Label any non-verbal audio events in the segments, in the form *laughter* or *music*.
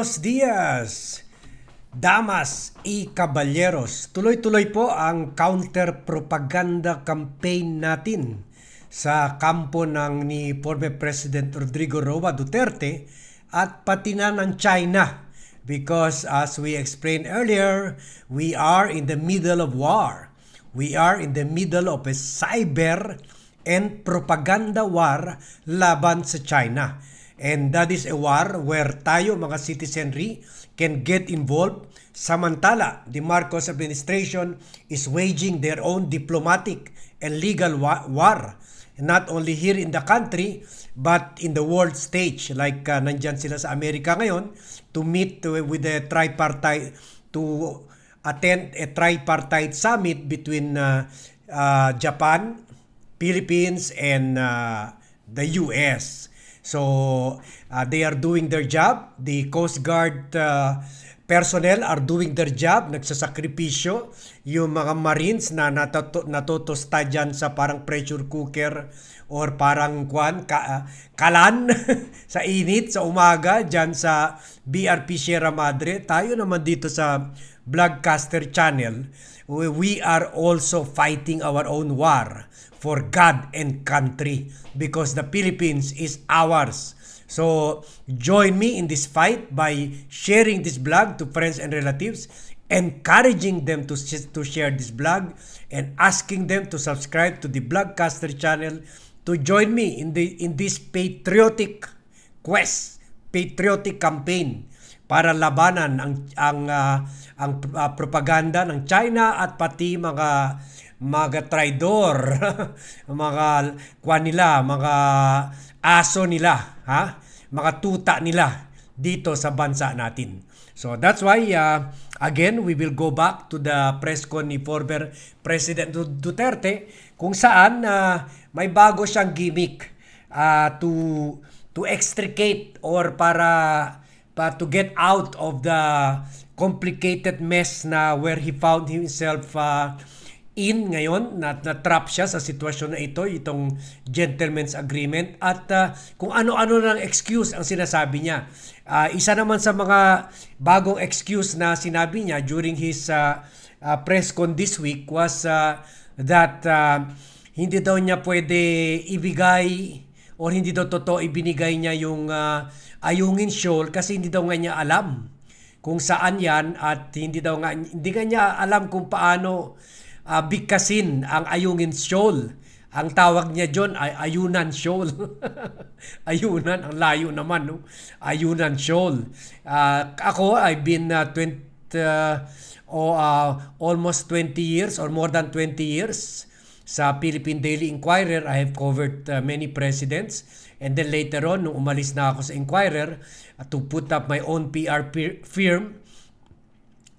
Buenos dias, damas y caballeros. Tuloy-tuloy po ang counter-propaganda campaign natin sa kampo ng ni former President Rodrigo Roa Duterte at pati na ng China. Because as we explained earlier, we are in the middle of war. We are in the middle of a cyber and propaganda war laban sa China. And that is a war where tayo mga citizenry can get involved. Samantala, the Marcos administration is waging their own diplomatic and legal wa- war. Not only here in the country, but in the world stage. Like uh, nandyan sila sa Amerika ngayon to meet to- with the tripartite, to attend a tripartite summit between uh, uh, Japan, Philippines, and uh, the US. So uh, they are doing their job. The Coast Guard uh, personnel are doing their job. Nagsasakripisyo. Yung mga Marines na natuto, natutosta dyan sa parang pressure cooker or parang kwan, ka, uh, kalan *laughs* sa init sa umaga dyan sa BRP Sierra Madre. Tayo naman dito sa Vlogcaster Channel, we are also fighting our own war for God and country because the Philippines is ours. So join me in this fight by sharing this blog to friends and relatives, encouraging them to, to share this blog, and asking them to subscribe to the Blogcaster channel to join me in the in this patriotic quest, patriotic campaign para labanan ang ang ah, ang ah, propaganda ng China at pati mga mga traidor, *laughs* mga kwan nila, mga aso nila, ha? Mga tuta nila dito sa bansa natin. So that's why uh, again we will go back to the press con ni former President Du- Duterte kung saan uh, may bago siyang gimmick uh, to to extricate or para pa to get out of the complicated mess na where he found himself uh, in ngayon na na-trap siya sa sitwasyon na ito itong gentleman's agreement. At uh, kung ano-ano ng excuse ang sinasabi niya. Uh, isa naman sa mga bagong excuse na sinabi niya during his uh, uh, press con this week was uh, that uh, hindi daw niya pwede ibigay or hindi daw totoo ibinigay niya yung uh, Ayungin Shoal kasi hindi daw nga niya alam kung saan yan at hindi daw nga hindi nga niya alam kung paano uh, bigkasin ang Ayungin Shoal. Ang tawag niya John ay Ayunan Shoal. *laughs* Ayunan, ang layo naman, no? Ayunan Shoal. Uh, ako, I've been uh, 20, uh, o, uh, almost 20 years or more than 20 years sa Philippine Daily Inquirer. I have covered uh, many presidents. And then later on, nung umalis na ako sa Inquirer, uh, to put up my own PR fir- firm,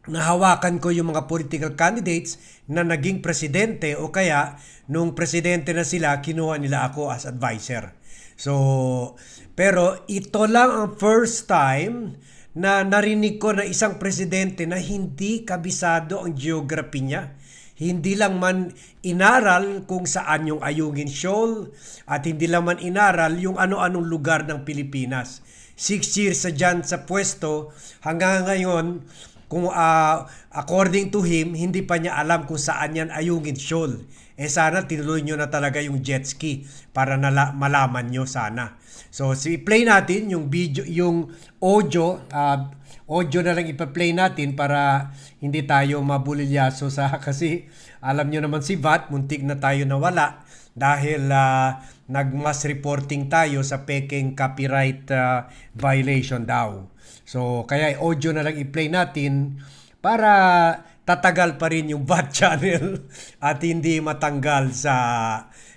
nahawakan ko yung mga political candidates na naging presidente o kaya nung presidente na sila, kinuha nila ako as advisor. So, pero ito lang ang first time na narinig ko na isang presidente na hindi kabisado ang geography niya. Hindi lang man inaral kung saan yung Ayungin Shoal at hindi lang man inaral yung ano-anong lugar ng Pilipinas. Six years sa dyan sa pwesto hanggang ngayon kung uh, according to him, hindi pa niya alam kung saan yan Ayungin Shoal. Eh sana tinuloy nyo na talaga yung jet ski para nala, malaman nyo sana. So, si play natin yung video, yung audio, uh, audio na lang ipa-play natin para hindi tayo mabulilyaso sa *laughs* kasi alam nyo naman si VAT, muntik na tayo nawala dahil uh, nag-mass reporting tayo sa peking copyright uh, violation daw. So, kaya audio na lang i-play natin para tatagal pa rin yung *laughs* VAT channel at hindi matanggal sa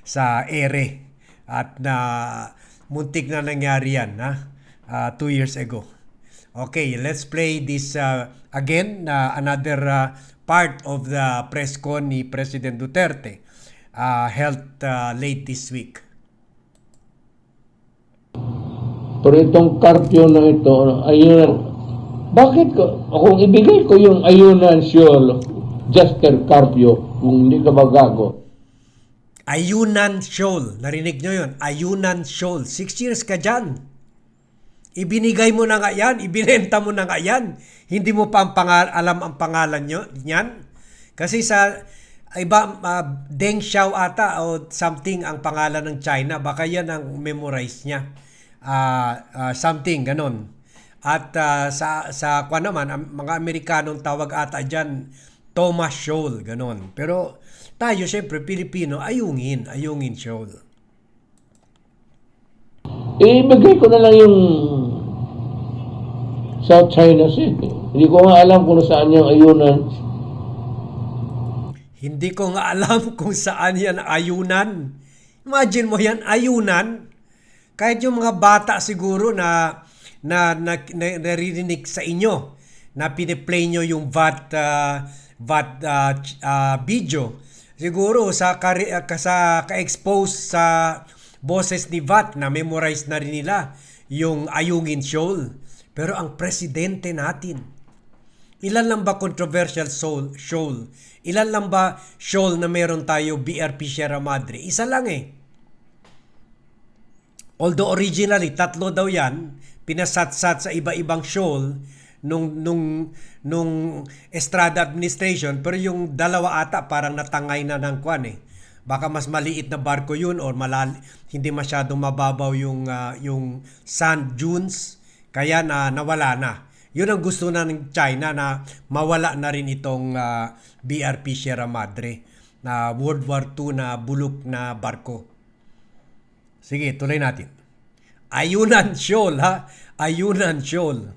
sa ere. At na muntik na nangyari yan, ha? Uh, two years ago. Okay, let's play this uh, again, uh, another uh, part of the press con ni President Duterte uh, held uh, late this week. Pero itong karpyo na ito, ayunan, bakit ko, kung ibigay ko yung ayunan siyol, Juster Carpio, kung hindi ka magago, Ayunan Shoal. Narinig nyo yun? Ayunan Shoal. Six years ka dyan. Ibinigay mo na nga yan, ibinenta mo na nga yan. Hindi mo pa ang pangal- alam ang pangalan nyo, niyan. Kasi sa iba, uh, Deng Xiao ata o something ang pangalan ng China. Baka yan ang memorize niya. Ah, ah, something, ganon. At ah, sa, sa kwa naman, ang mga Amerikanong tawag ata dyan, Thomas Scholl, ganon. Pero tayo, syempre, Pilipino, ayungin, ayungin Scholl. Ibigay ko na lang yung South China Sea. Hindi ko nga alam kung saan yung ayunan. Hindi ko nga alam kung saan yan ayunan. Imagine mo yan, ayunan. Kahit yung mga bata siguro na na, na, na naririnig sa inyo na piniplay nyo yung VAT uh, VAT uh, uh, video. Siguro sa ka- sa ka-expose sa boses ni VAT na memorize na rin nila yung Ayungin Shoal. Pero ang presidente natin, Ilan lang ba controversial soul, shoal? Ilan lang ba shoal na meron tayo BRP Sierra Madre? Isa lang eh. Although originally, tatlo daw yan, pinasatsat sa iba-ibang shoal nung, nung, nung Estrada administration, pero yung dalawa ata parang natangay na ng kwan eh. Baka mas maliit na barko yun or malal hindi masyadong mababaw yung, ah, yung sand dunes, kaya na nawala na. Yun ang gusto na ng China na mawala na rin itong ah, BRP Sierra Madre na World War II na bulok na barko. Sige, tuloy natin. Ayunan Shoal ha? Ayunan Shoal.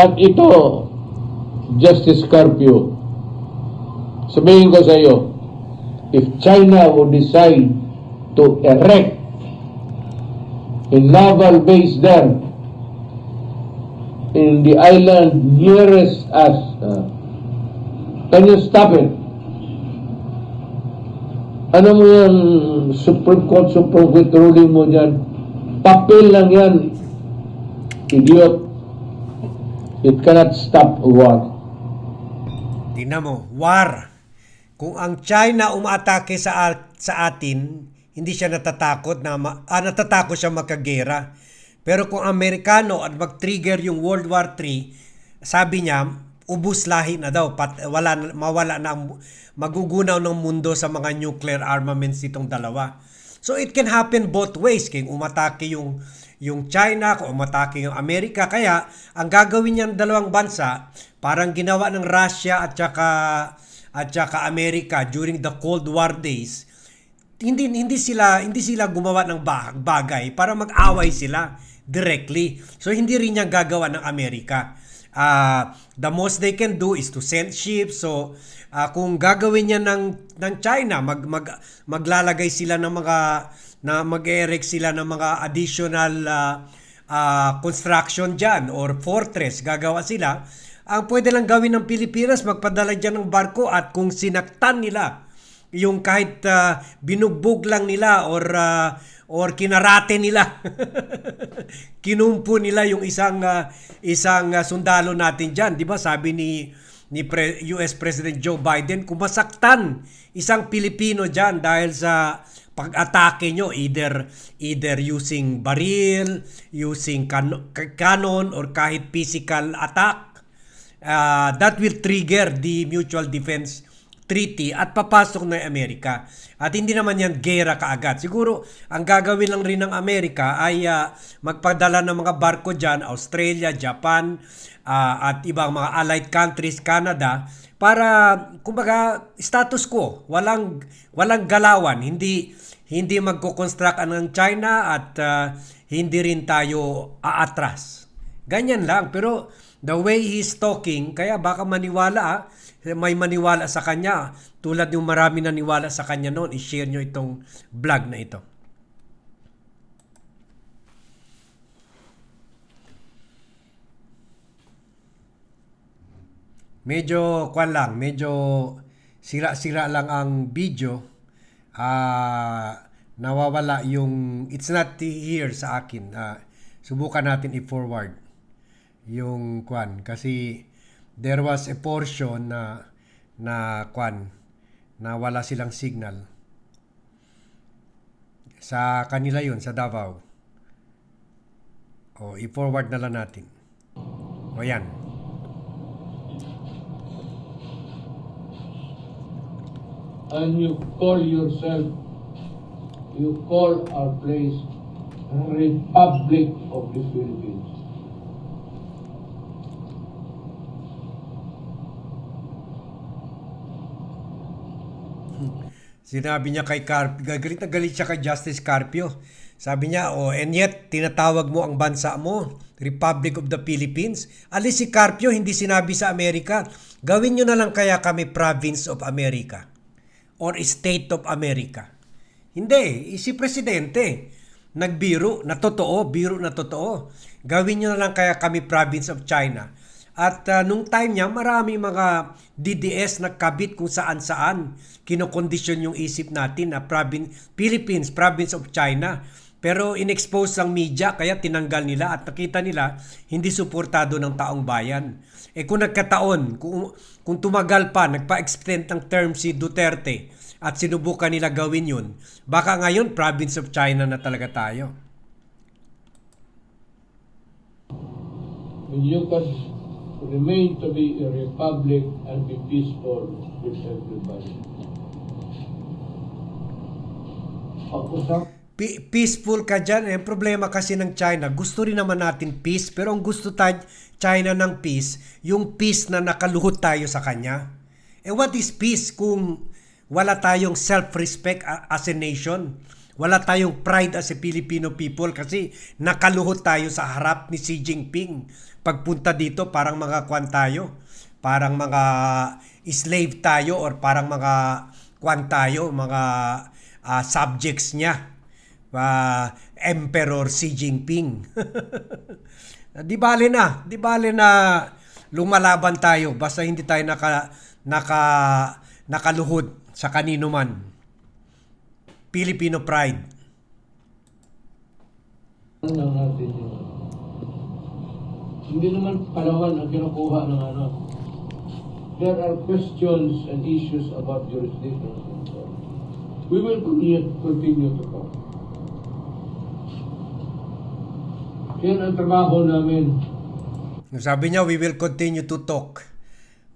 At ito, Justice Carpio, sabihin ko sa iyo, if China would decide to erect a naval base there in the island nearest us, uh, can you stop it? Ano mo yan, Supreme Court, Supreme Court ruling mo dyan? Papel lang yan, idiot. It cannot stop war. Tingnan mo, war. Kung ang China umaatake sa sa atin, hindi siya natatakot na ma- ah, natatakot siya makagera. Pero kung Amerikano at mag-trigger yung World War III, sabi niya, ubus lahi na daw, pat, wala na- mawala na magugunaw ng mundo sa mga nuclear armaments itong dalawa. So it can happen both ways. Kung umatake yung yung China, kung umatake yung Amerika. Kaya ang gagawin niyan dalawang bansa, parang ginawa ng Russia at saka at saka Amerika during the Cold War days. Hindi hindi sila hindi sila gumawa ng ba- bagay para mag-away sila directly. So hindi rin niya gagawa ng Amerika. Ah, the most they can do is to send ships. So ah, kung gagawin niya ng ng China, mag, mag maglalagay sila ng mga na mag-erect sila ng mga additional ah, ah, construction dyan or fortress, gagawa sila. Ang pwede lang gawin ng Pilipinas, magpadala dyan ng barko at kung sinaktan nila yung kahit ah, binugbog lang nila or ah, or kinarate nila. *laughs* Kinumpo nila yung isang ah, isang ah, sundalo natin diyan, 'di ba? Sabi ni ni Pre- US President Joe Biden kung masaktan isang Pilipino diyan dahil sa pag-atake nyo either either using baril, using can- cannon or kahit physical attack uh, that will trigger the mutual defense treaty at papasok na Amerika. At hindi naman yan gera kaagad. Siguro, ang gagawin lang rin ng Amerika ay ah, magpadala ng mga barko dyan, Australia, Japan, ah, at ibang mga allied countries, Canada, para, kumbaga, status quo. Walang, walang galawan. Hindi, hindi magko-construct ang China at ah, hindi rin tayo aatras. Ganyan lang. Pero the way he's talking, kaya baka maniwala, ah, may maniwala sa kanya. Tulad yung marami naniwala sa kanya noon, i-share nyo itong vlog na ito. Medyo, kwan lang, medyo sira-sira lang ang video. Ah, nawawala yung, it's not here sa akin. Ah, subukan natin i-forward yung kwan kasi there was a portion na na kwan na wala silang signal. Sa kanila yun, sa Davao. O, i-forward na lang natin. O yan. and you call yourself, you call our place Republic of the Philippines. Sinabi niya kay Carpio, galit na galit siya kay Justice Carpio. Sabi niya, oh, and yet, tinatawag mo ang bansa mo, Republic of the Philippines. Alis si Carpio, hindi sinabi sa Amerika. Gawin nyo na lang kaya kami Province of America or State of America. Hindi, si Presidente. Nagbiro na totoo, biro na totoo. Gawin nyo na lang kaya kami Province of China. At uh, nung time niya, marami mga DDS nagkabit kung saan-saan. Kinokondisyon yung isip natin na province, Philippines, Province of China. Pero inexpose ang media kaya tinanggal nila at nakita nila hindi suportado ng taong bayan. Eh kung nagkataon, kung, kung tumagal pa, nagpa-extend ng term si Duterte at sinubukan nila gawin yun, baka ngayon province of China na talaga tayo. You can remain to be a republic and be peaceful with everybody. Pe- peaceful ka dyan. Eh, problema kasi ng China, gusto rin naman natin peace, pero ang gusto tayo, China ng peace, yung peace na nakaluhot tayo sa kanya. Eh what is peace kung wala tayong self-respect as a nation? Wala tayong pride as a Filipino people kasi nakaluhot tayo sa harap ni Xi Jinping. Pagpunta dito, parang mga kwan tayo. Parang mga slave tayo or parang mga kwan tayo, mga ah, subjects niya uh, Emperor Xi Jinping. *laughs* di bale na, di bale na lumalaban tayo basta hindi tayo naka naka nakaluhod sa kanino man. Filipino pride. yun. Hindi naman Palawan ang kinukuha ng ano. There are questions and issues about jurisdiction. We will continue, continue to talk. Yan ang trabaho namin. Sabi niya, we will continue to talk.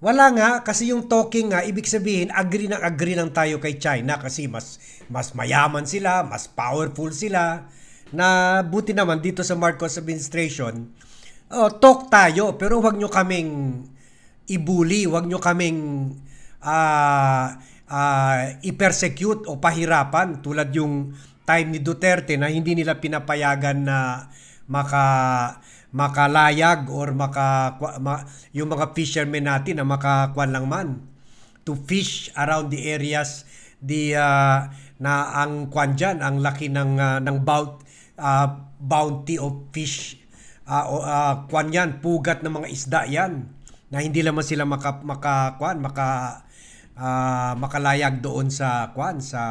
Wala nga, kasi yung talking nga, ibig sabihin, agree na agree lang tayo kay China kasi mas, mas mayaman sila, mas powerful sila, na buti naman dito sa Marcos administration, oh, talk tayo, pero wag nyo kaming ibuli, wag nyo kaming ah ah, i-persecute o pahirapan tulad yung time ni Duterte na hindi nila pinapayagan na maka makalayag or maka ma, yung mga fishermen natin na makakuan lang man to fish around the areas the ah, na ang kwan ang laki ng ah, ng bout, ah, bounty of fish o, ah, kwan yan, pugat ng mga isda yan na hindi naman sila maka, maka kwan, maka ah, makalayag doon sa kwan sa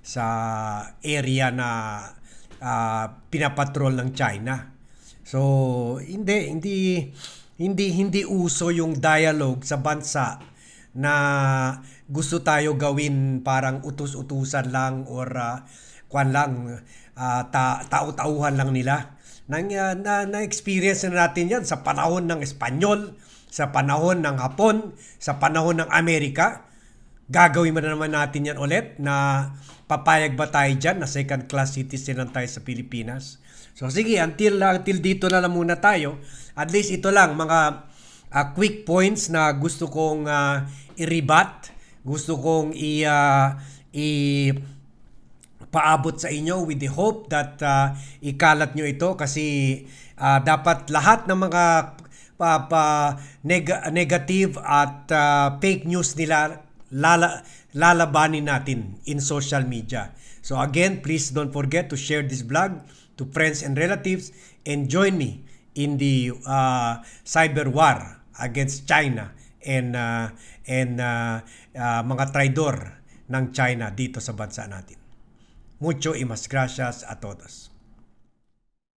sa area na ah, pinapatrol ng China. So, hindi hindi hindi hindi uso yung dialogue sa bansa na gusto tayo gawin parang utus-utusan lang or ah, kwan lang ah, ta tau-tauhan lang nila. Nang ah, na, na experience na natin 'yan sa panahon ng Espanyol, sa panahon ng Hapon, sa panahon ng Amerika. Gagawin mo na naman natin yan ulit na papayag ba tayo dyan na second class citizen lang tayo sa Pilipinas. So sige, until, until dito na lang muna tayo. At least ito lang, mga ah, quick points na gusto kong ah, i-rebat. Gusto kong i, ah, i paabot sa inyo with the hope that uh, ikalat nyo ito kasi uh, dapat lahat ng mga pa, pa neg- negative at uh, fake news nila lala, lalabanin natin in social media. So again, please don't forget to share this vlog to friends and relatives and join me in the uh, cyber war against China and uh, and uh, uh, mga traidor ng China dito sa bansa natin. Mucho y más gracias a todos.